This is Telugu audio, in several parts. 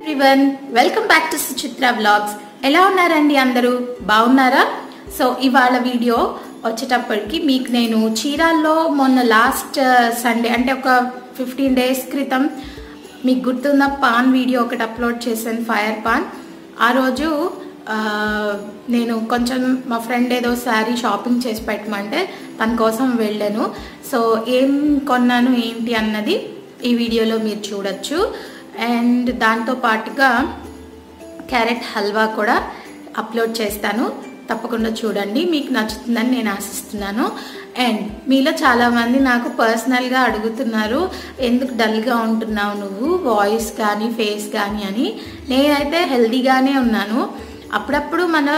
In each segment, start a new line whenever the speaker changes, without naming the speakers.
Everyone welcome back to Suchitra vlogs ఎలా ఉన్నారండి అందరూ? బాగున్నారా? సో ఇవాళ వీడియో వచ్చేటప్పటికి మీకు నేను చీరాల్లో మొన్న లాస్ట్ సండే uh, అంటే ఒక ఫిఫ్టీన్ డేస్ క్రితం మీకు గుర్తున్న పాన్ వీడియో ఒకటి అప్లోడ్ చేశాను ఫైర్ పాన్ ఆ రోజు uh, నేను కొంచెం మా ఫ్రెండ్ ఏదో శారీ షాపింగ్ చేసి పెట్టమంటే తన కోసం వెళ్ళాను. సో ఏం కొన్నాను ఏంటి అన్నది ఈ వీడియోలో మీరు చూడొచ్చు. అండ్ దాంతో పాటుగా క్యారెట్ హల్వా కూడా అప్లోడ్ చేస్తాను. తప్పకుండా చూడండి. మీకు నచ్చుతుందని నేను ఆశిస్తున్నాను. అండ్ మీలో చాలామంది నాకు పర్సనల్గా అడుగుతున్నారు ఎందుకు డల్గా ఉంటున్నావు నువ్వు? వాయిస్ కానీ ఫేస్ కానీ అని. నేనైతే హెల్దీగానే ఉన్నాను. అప్పుడప్పుడు మన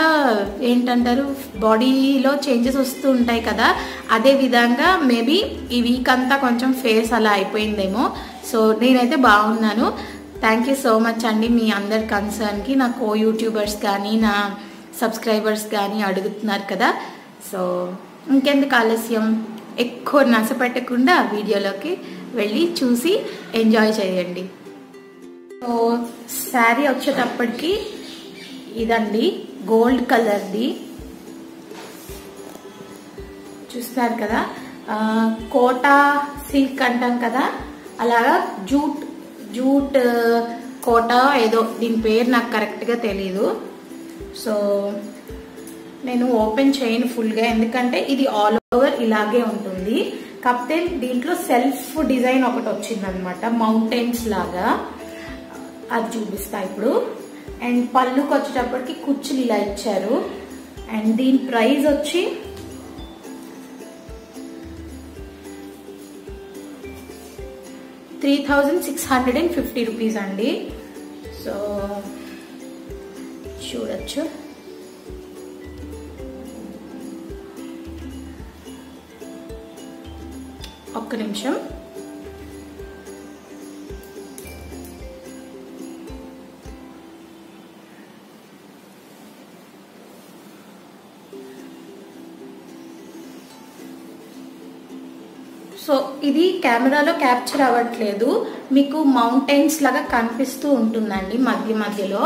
ఏంటంటారు బాడీలో చేంజెస్ వస్తూ ఉంటాయి కదా అదే విధంగా మేబీ ఈ వీక్ అంతా కొంచెం ఫేస్ అలా అయిపోయిందేమో. సో నేనైతే బాగున్నాను. థ్యాంక్ యూ సో మచ్ అండి మీ అందరి కన్సర్న్కి నా కో యూట్యూబర్స్ కానీ నా సబ్స్క్రైబర్స్ కానీ అడుగుతున్నారు కదా. సో ఇంకెందుకు ఆలస్యం? ఎక్కువ నసపెట్టకుండా వీడియోలోకి వెళ్ళి చూసి ఎంజాయ్ చేయండి. సో శారీ వచ్చేటప్పటికి ఇదండి గోల్డ్ కలర్ది చూస్తారు కదా. కోటా సిల్క్ అంటాం కదా. అలాగా జూట్ జూట్ కోటా ఏదో దీని పేరు నాకు కరెక్ట్గా తెలీదు. సో నేను ఓపెన్ చేయను ఫుల్గా ఎందుకంటే ఇది ఆల్ ఓవర్ ఇలాగే ఉంటుంది. కాకపోతే దీంట్లో సెల్ఫ్ డిజైన్ ఒకటి వచ్చింది అనమాట మౌంటైన్స్ లాగా. అది చూపిస్తా ఇప్పుడు. అండ్ పళ్ళుకి వచ్చేటప్పటికి కుచ్చులు ఇలా ఇచ్చారు. అండ్ దీని ప్రైస్ వచ్చి three thousand six hundred and fifty rupees అండి. సో చూడొచ్చు. ఒక్క నిమిషం. ఇది కెమెరాలో క్యాప్చర్ అవ్వట్లేదు. మీకు మౌంటైన్స్ లాగా కనిపిస్తూ ఉంటుందండి మధ్య మధ్యలో.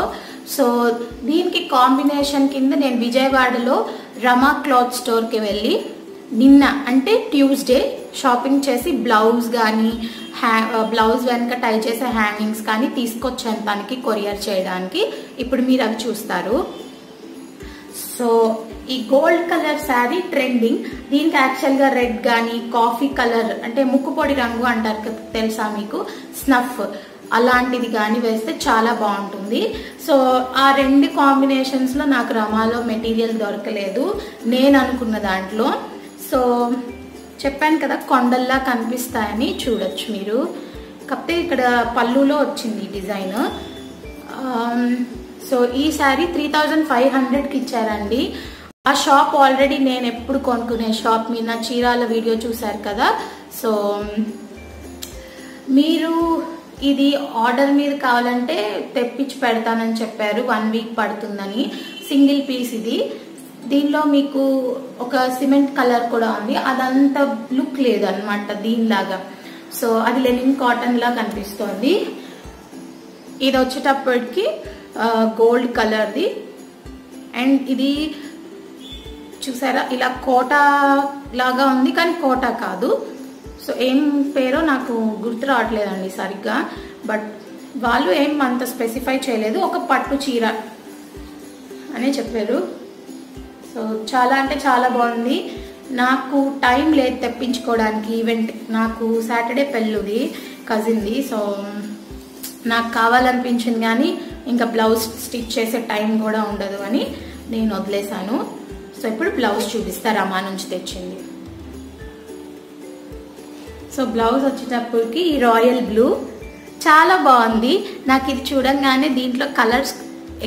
సో దీనికి కాంబినేషన్ కింద నేను విజయవాడలో రమా క్లాత్ స్టోర్కి వెళ్ళి నిన్న అంటే ట్యూస్డే షాపింగ్ చేసి బ్లౌజ్ కానీ హ్యా బ్లౌజ్ వెనక టై చేసే హ్యాంగింగ్స్ కానీ తీసుకొచ్చాను తనకి కొరియర్ చేయడానికి. ఇప్పుడు మీరు అవి చూస్తారు. సో ఈ గోల్డ్ కలర్ శారీ ట్రెండింగ్. దీనికి యాక్చువల్గా రెడ్ కానీ కాఫీ కలర్ అంటే ముక్కు పొడి రంగు అంటారు కదా తెలుసా మీకు? స్నఫ్. అలాంటిది కానీ వేస్తే చాలా బాగుంటుంది. సో ఆ రెండు కాంబినేషన్స్లో నాకు రమాలో మెటీరియల్ దొరకలేదు. నేను అనుకున్న దాంట్లో. సో చెప్పాను కదా కొండల్లా కనిపిస్తాయని చూడొచ్చు మీరు. కాకపోతే ఇక్కడ పళ్ళులో వచ్చింది ఈ డిజైన్. సో ఈ శారీ త్రీ థౌజండ్ ఫైవ్ హండ్రెడ్కి ఇచ్చారండి. ఆ షాప్ ఆల్రెడీ నేను ఎప్పుడు కొనుక్కునే షాప్ మీద చీరాల వీడియో చూశారు కదా. సో మీరు ఇది ఆర్డర్ మీద కావాలంటే తెప్పించి పెడతానని చెప్పారు. వన్ వీక్ పడుతుందని. సింగిల్ పీస్ ఇది. దీనిలో మీకు ఒక సిమెంట్ కలర్ కూడా ఉంది. అదంత లుక్ లేదు అనమాట దీనిలాగా. సో అది లెనిన్ కాటన్ లా కనిపిస్తోంది. ఇది వచ్చేటప్పటికి గోల్డ్ కలర్ది. అండ్ ఇది చూసారా? ఇలా కోట లాగా ఉంది కానీ కోట కాదు. సో ఏం పేరో నాకు గుర్తు రావట్లేదండి సరిగ్గా. బట్ వాళ్ళు ఏం అంత స్పెసిఫై చేయలేదు. ఒక పట్టు చీర అనే చెప్పారు. సో చాలా అంటే చాలా బాగుంది. నాకు టైం లేదు తెప్పించుకోవడానికి. ఈవెంట్ నాకు సాటర్డే పెళ్ళుది కజిన్ది. సో నాకు కావాలనిపించింది కానీ ఇంకా బ్లౌజ్ స్టిచ్ చేసే టైం కూడా ఉండదు అని నేను వదిలేశాను. సో ఇప్పుడు బ్లౌజ్ చూపిస్తా రమా నుంచి తెచ్చింది. సో బ్లౌజ్ వచ్చేటప్పటికి ఈ రాయల్ బ్లూ చాలా బాగుంది. నాకు ఇది చూడంగానే దీంట్లో కలర్స్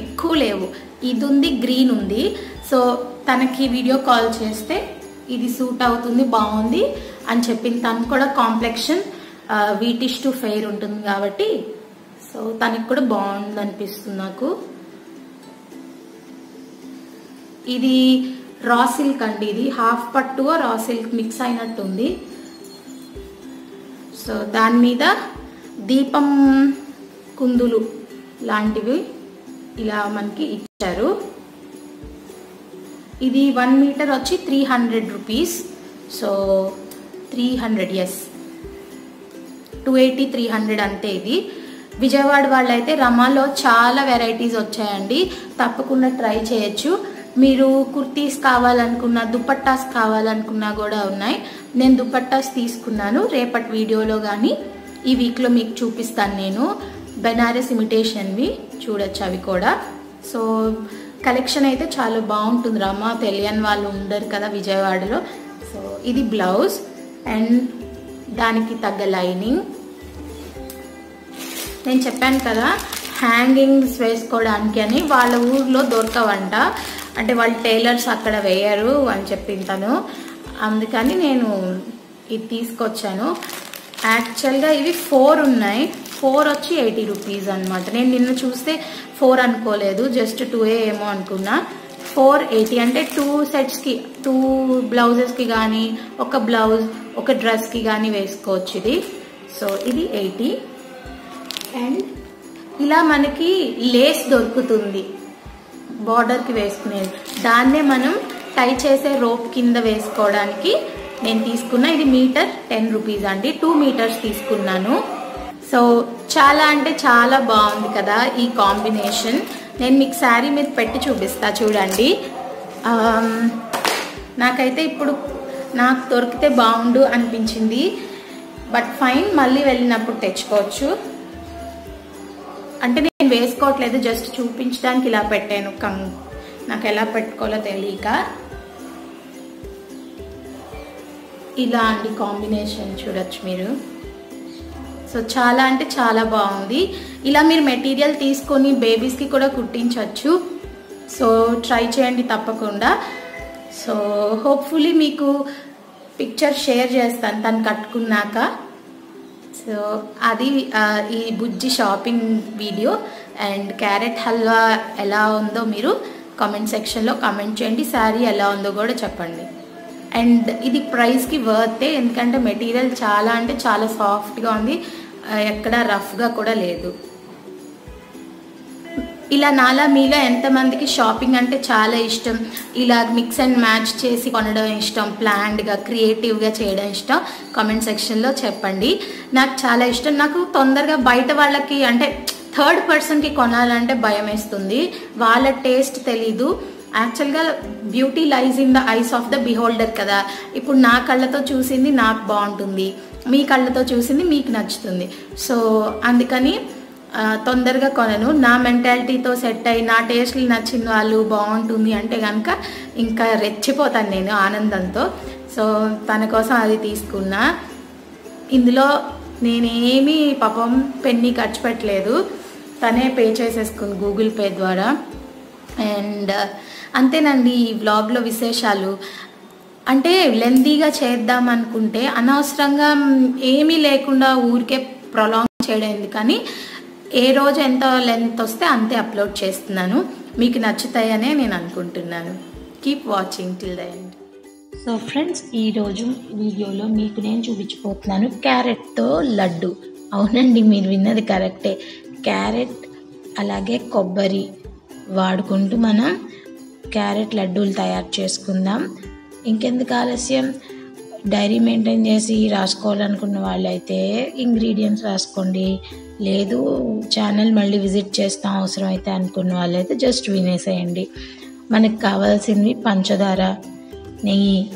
ఎక్కువ లేవు. ఇది ఉంది గ్రీన్ ఉంది. సో తనకి వీడియో కాల్ చేస్తే ఇది సూట్ అవుతుంది బాగుంది అని చెప్పింది తను కూడా కాంప్లెక్షన్ వీటిష్ టు ఫెయిర్ ఉంటుంది కాబట్టి సో తనకి కూడా బాగుంది అనిపిస్తుంది నాకు. ఇది రా సిల్క్ అండి ఇది. హాఫ్ పట్టు రా సిల్క్ మిక్స్ అయినట్టుంది. సో దాని మీద దీపం కుందులు లాంటివి ఇలా మనకి ఇచ్చారు. ఇది వన్ మీటర్ వచ్చి three hundred rupees so three hundred yes two eighty three hundred అంతే ఇది. విజయవాడ వాళ్ళైతే రమాలో చాలా వెరైటీస్ వచ్చాయండి. తప్పకుండా ట్రై చేయొచ్చు. మీరు కుర్తీస్ కావాలనుకున్నా దుపట్టాస్ కావాలనుకున్నా కూడా ఉన్నాయి. నేను దుపట్టాస్ తీసుకున్నాను. రేపటి వీడియోలో కానీ ఈ వీక్లో మీకు చూపిస్తాను నేను. బెనారస్ ఇమిటేషన్వి చూడొచ్చు అవి కూడా. సో కలెక్షన్ అయితే చాలా బాగుంటుంది. రమా తెలియని వాళ్ళు ఉండరు కదా విజయవాడలో. సో ఇది బ్లౌజ్. అండ్ దానికి తగ్గ లైనింగ్. నేను చెప్పాను కదా హ్యాంగింగ్స్ వేసుకోవడానికి అని వాళ్ళ ఊర్లో దొరకవంట. అంటే వాళ్ళు టైలర్స్ అక్కడ వేయరు అని చెప్పింటాను. అందుకని నేను ఇది తీసుకొచ్చాను. యాక్చువల్గా ఇవి ఫోర్ ఉన్నాయి. ఫోర్ వచ్చి ఎయిటీ రూపీస్ అనమాట నేను నిన్ను చూస్తే ఫోర్ అనుకోలేదు. జస్ట్ టూ ఏమో అనుకున్నా. ఫోర్ ఎయిటీ అంటే టూ సెట్స్కి టూ బ్లౌజెస్కి కానీ ఒక బ్లౌజ్ ఒక డ్రెస్కి కానీ వేసుకోవచ్చు ఇది. సో ఇది ఎయిటీ అండ్ ఇలా మనకి లేస్ దొరుకుతుంది. బార్డర్కి వేసుకునేది. దాన్నే మనం టై చేసే రోప్ కింద వేసుకోవడానికి నేను తీసుకున్న ఇది మీటర్ టెన్ రూపీస్ అండి. టూ మీటర్స్ తీసుకున్నాను. సో చాలా అంటే చాలా బాగుంది కదా ఈ కాంబినేషన్. నేను మీకు శారీ మీద పెట్టి చూపిస్తా చూడండి. నాకైతే ఇప్పుడు నాకు దొరికితే బాగుండు అనిపించింది. బట్ ఫైన్ మళ్ళీ వెళ్ళినప్పుడు తెచ్చుకోవచ్చు. అంటే నేను వేసుకోవట్లేదు జస్ట్ చూపించడానికి ఇలా పెట్టాను. కం నాకు ఎలా పెట్టుకోవాలో తెలియక. ఇలా అండి కాంబినేషన్ చూడొచ్చు మీరు. సో చాలా అంటే చాలా బాగుంది. ఇలా మీరు మెటీరియల్ తీసుకొని బేబీస్కి కూడా కుట్టించవచ్చు సో ట్రై చేయండి తప్పకుండా. సో హోప్ఫుల్లీ మీకు పిక్చర్ షేర్ చేస్తాను తను కట్టుకున్నాక. సో అది ఈ బుజ్జి shopping video and carrot halwa ఎలా ఉందో మీరు కామెంట్ సెక్షన్లో కామెంట్ చేయండి. శారీ ఎలా ఉందో కూడా చెప్పండి. అండ్ ఇది ప్రైస్కి వర్తే ఎందుకంటే మెటీరియల్ చాలా అంటే చాలా సాఫ్ట్గా ఉంది. ఎక్కడ రఫ్గా కూడా లేదు. ఇలా నాలా మీలో ఎంతమందికి షాపింగ్ అంటే చాలా ఇష్టం. ఇలా మిక్స్ అండ్ మ్యాచ్ చేసి కొనడం ఇష్టం ప్లాన్డ్గా క్రియేటివ్గా చేయడం ఇష్టం. కామెంట్ సెక్షన్లో చెప్పండి. నాకు చాలా ఇష్టం. నాకు తొందరగా బయట వాళ్ళకి అంటే థర్డ్ పర్సన్కి కొనాలంటే భయం వేస్తుంది వాళ్ళ టేస్ట్ తెలీదు. యాక్చువల్గా beauty lies in the eyes of the beholder కదా. ఇప్పుడు నా కళ్ళతో చూసింది నాకు బాగుంటుంది. మీ కళ్ళతో చూసింది మీకు నచ్చుతుంది. సో అందుకని తొందరగా కొనను. నా మెంటాలిటీతో సెట్ అయ్యి నా టేస్ట్లు నచ్చిన వాళ్ళు బాగుంటుంది అంటే కనుక ఇంకా రెచ్చిపోతాను నేను ఆనందంతో. సో తన కోసం అది తీసుకున్నా. ఇందులో నేనేమీ పాపం పెన్ని ఖర్చు పెట్టలేదు. తనే పే చేసేసుకుంది గూగుల్ పే ద్వారా. అండ్ అంతేనండి ఈ వ్లాగ్లో విశేషాలు. అంటే లెందీగా చేద్దాం అనుకుంటే అనవసరంగా ఏమీ లేకుండా ఊరికే ప్రొలాంగ్ చేయడం ఎందుకని ఏ రోజు ఎంత లెంత్ వస్తే అంతే అప్లోడ్ చేస్తున్నాను. మీకు నచ్చుతాయనే నేను అనుకుంటున్నాను. Keep watching till the end so friends ఈరోజు వీడియోలో మీకు నేను చూపించిపోతున్నాను క్యారెట్తో లడ్డు. అవునండి మీరు విన్నది కరెక్టే. క్యారెట్ అలాగే కొబ్బరి వాడుకుంటూ మనం క్యారెట్ లడ్డూలు తయారు చేసుకుందాం. ఇంకెందుకు ఆలస్యం? డైరీ మెయింటైన్ చేసి రాసుకోవాలనుకున్న వాళ్ళైతే ఇంగ్రీడియంట్స్ రాసుకోండి. లేదు ఛానల్ మళ్ళీ విజిట్ చేస్తాం అవసరం అయితే అనుకున్న వాళ్ళైతే జస్ట్ వినేసేయండి. మనకు కావాల్సినవి పంచదార నెయ్యి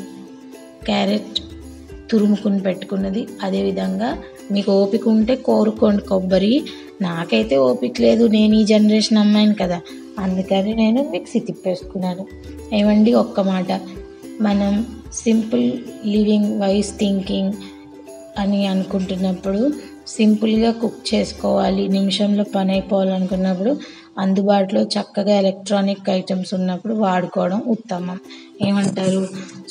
క్యారెట్ తురుముకుని పెట్టుకున్నది. అదేవిధంగా మీకు ఓపిక ఉంటే కోరుకోండి కొబ్బరి. నాకైతే ఓపిక లేదు నేను ఈ జనరేషన్ అమ్మాయిని కదా. అందుకని నేను మిక్సీ తిప్పేసుకున్నాను. ఏమండి ఒక్క మాట. మనం సింపుల్ లివింగ్ వైస్ థింకింగ్ అని అనుకుంటున్నప్పుడు సింపుల్గా కుక్ చేసుకోవాలి నిమిషంలో పని అయిపోవాలనుకున్నప్పుడు అందుబాటులో చక్కగా ఎలక్ట్రానిక్ ఐటమ్స్ ఉన్నప్పుడు వాడుకోవడం ఉత్తమం. ఏమంటారు?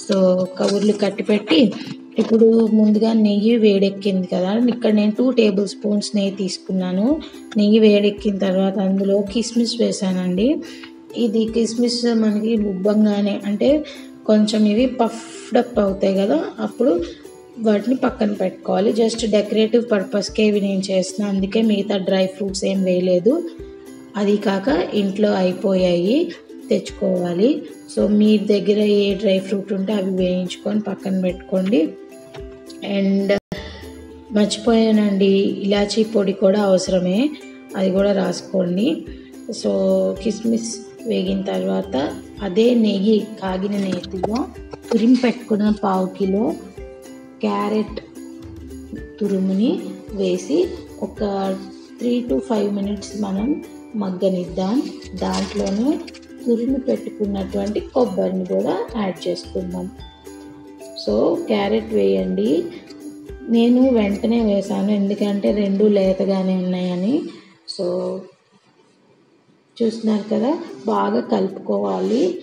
సో కబుర్లు కట్టిపెట్టి ఇప్పుడు ముందుగా నెయ్యి వేడెక్కింది కదా ఇక్కడ నేను టూ టేబుల్ స్పూన్స్ నెయ్యి తీసుకున్నాను. నెయ్యి వేడెక్కిన తర్వాత అందులో కిస్మిస్ వేసానండి ఇది కిస్మిస్ మనకి ఉబ్బంగానే అంటే కొంచెం ఇవి పఫ్డ్ అప్ అవుతాయి కదా అప్పుడు వాటిని పక్కన పెట్టుకోవాలి. జస్ట్ డెకరేటివ్ పర్పస్కే ఇవి నేను చేస్తున్నాను అందుకే మిగతా డ్రై ఫ్రూట్స్ ఏం వేయలేదు. అది కాక ఇంట్లో అయిపోయాయి తెచ్చుకోవాలి. సో మీ దగ్గర ఏ డ్రై ఫ్రూట్ ఉంటే అవి వేయించుకొని పక్కన పెట్టుకోండి. అండ్ మర్చిపోయానండి ఇలాచీ పొడి కూడా అవసరమే అది కూడా రాసుకోండి. సో కిస్మిస్ వేగిన తర్వాత అదే నెయ్యి కాగిన నెయ్యిగా తురిమి పెట్టుకున్న పావు కిలో క్యారెట్ తురుముని వేసి ఒక త్రీ టు ఫైవ్ మినిట్స్ మనం మగ్గనిద్దాం. దాంట్లోనే తురిమి పెట్టుకున్నటువంటి కొబ్బరిని కూడా యాడ్ చేసుకుందాం. సో క్యారెట్ వేయండి. నేను వెంటనే వేసాను ఎందుకంటే రెండు లేతగానే ఉన్నాయని. సో చూస్తున్నారు కదా బాగా కలుపుకోవాలి.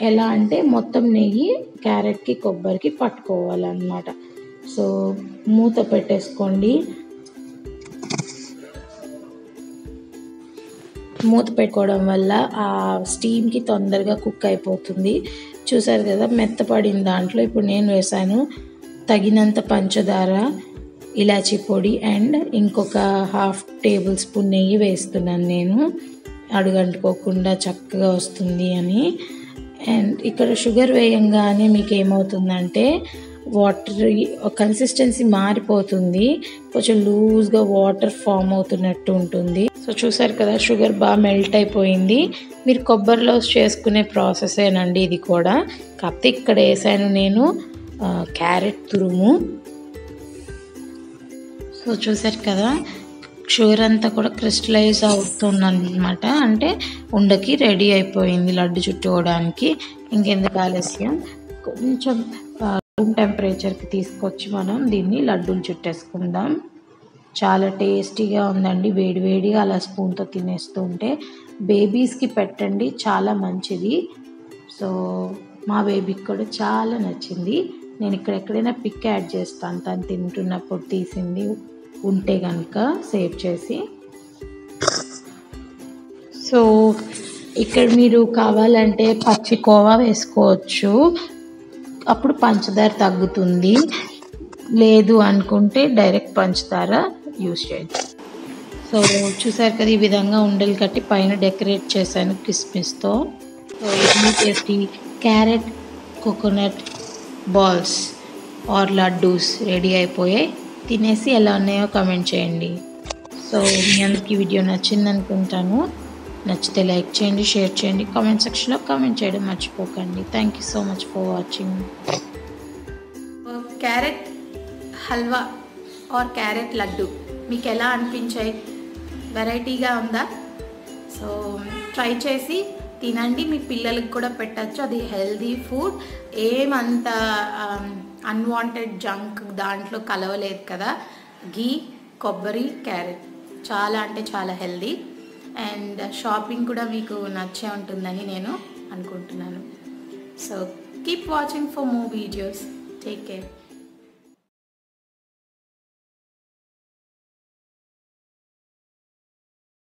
ఎలా అంటే మొత్తం నెయ్యి క్యారెట్కి కొబ్బరికి పట్టుకోవాలన్నమాట. సో మూత పెట్టేసుకోండి. మూత పెట్టుకోవడం వల్ల ఆ స్టీమ్కి తొందరగా కుక్ అయిపోతుంది. చూసారు కదా మెత్తపడిన దాంట్లో ఇప్పుడు నేను వేసాను తగినంత పంచదార ఇలాచీ పొడి అండ్ ఇంకొక హాఫ్ టేబుల్ స్పూన్ నెయ్యి వేస్తున్నాను నేను. అడుగంటుకోకుండా చక్కగా వస్తుంది అని. అండ్ ఇక్కడ షుగర్ వేయంగానే మీకు ఏమవుతుందంటే వాటర్ కన్సిస్టెన్సీ మారిపోతుంది. కొంచెం లూజ్గా వాటర్ ఫామ్ అవుతున్నట్టు ఉంటుంది. సో చూసారు కదా షుగర్ బాగా మెల్ట్ అయిపోయింది. మీరు కొబ్బరిలో చేసుకునే ప్రాసెసేనండి ఇది కూడా. కాకపోతే ఇక్కడ వేసాను నేను క్యారెట్ తురుము. సో చూసారు కదా షుగర్ అంతా కూడా క్రిస్టలైజ్ అవుతుంది అనమాట అంటే ఉండకి రెడీ అయిపోయింది లడ్డు చుట్టుకోవడానికి. ఇంకెందుకు ఆలస్యం? కొంచెం రూమ్ టెంపరేచర్కి తీసుకొచ్చి మనం దీన్ని లడ్డూలు చుట్టేసుకుందాం. చాలా టేస్టీగా ఉందండి. వేడి వేడిగా అలా స్పూన్తో తినేస్తూ ఉంటే బేబీస్కి పెట్టండి చాలా మంచిది. సో మా బేబీకి కూడా చాలా నచ్చింది. నేను ఇక్కడ ఎక్కడైనా పిక్ యాడ్ చేస్తాను. తను తింటున్నప్పుడు తీసింది ఉంటే కనుక సేవ్ చేసి. సో ఇక్కడ మీరు కావాలంటే పచ్చి కోవా వేసుకోవచ్చు. అప్పుడు పంచదార తగ్గుతుంది. లేదు అనుకుంటే డైరెక్ట్ పంచదార యూస్ చేయొచ్చు. సో చూసారు కదా ఈ విధంగా ఉండలు కట్టి పైన డెకరేట్ చేశాను కిస్మిస్తో సో ఇది tasty carrot coconut balls or laddoos ready అయిపోయాయి. తినేసి ఎలా ఉన్నాయో కమెంట్ చేయండి. సో మీ అందరికీ వీడియో నచ్చింది అనుకుంటాను నచ్చితే లైక్ చేయండి షేర్ చేయండి కామెంట్ సెక్షన్లో కామెంట్ చేయడం మర్చిపోకండి. Thank you so much for watching carrot halwa or carrot laddu మీకు ఎలా అనిపించాయి వెరైటీగా ఉందా? సో ట్రై చేసి తినండి మీ పిల్లలకి కూడా పెట్టచ్చు. అది హెల్దీ ఫుడ్ ఏమంత um, అన్వాంటెడ్ జంక్ దాంట్లో కలవలేదు కదా. ఘీ కొబ్బరి క్యారెట్. చాలా అంటే చాలా హెల్దీ అండ్ షాపింగ్ కూడా మీకు నచ్చే ఉంటుందని నేను అనుకుంటున్నాను. So keep watching for more videos take care